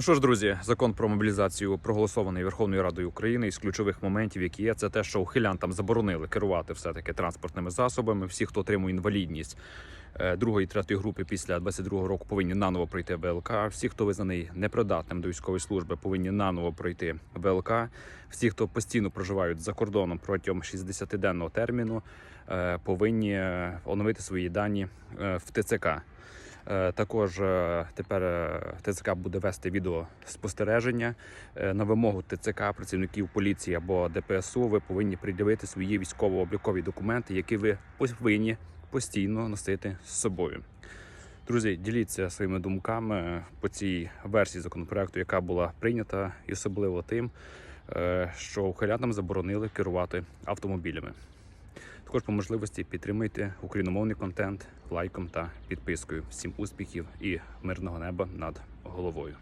Що ж, друзі, закон про мобілізацію проголосований Верховною Радою України із ключових моментів, які є, це те, що ухилянтам заборонили керувати все-таки транспортними засобами. Всі, хто отримує інвалідність е, другої третьої групи після 22-го року, повинні наново пройти ВЛК. Всі, хто визнаний непридатним до військової служби, повинні наново пройти ВЛК. Всі, хто постійно проживають за кордоном протягом 60-денного терміну, е, повинні е, оновити свої дані в ТЦК. Е, Також е, тепер е, ТЦК буде вести відеоспостереження. Е, На вимогу ТЦК, працівників поліції або ДПСУ, ви повинні пред'явити свої військово-облікові документи, які ви повинні постійно носити з собою. Друзі, діліться своїми думками по цій версії законопроекту, яка була прийнята, і особливо тим, що ухилянам заборонили керувати автомобілями. Також по можливості підтримуйте україномовний контент лайком та підпискою. Всім успіхів і мирного неба над головою.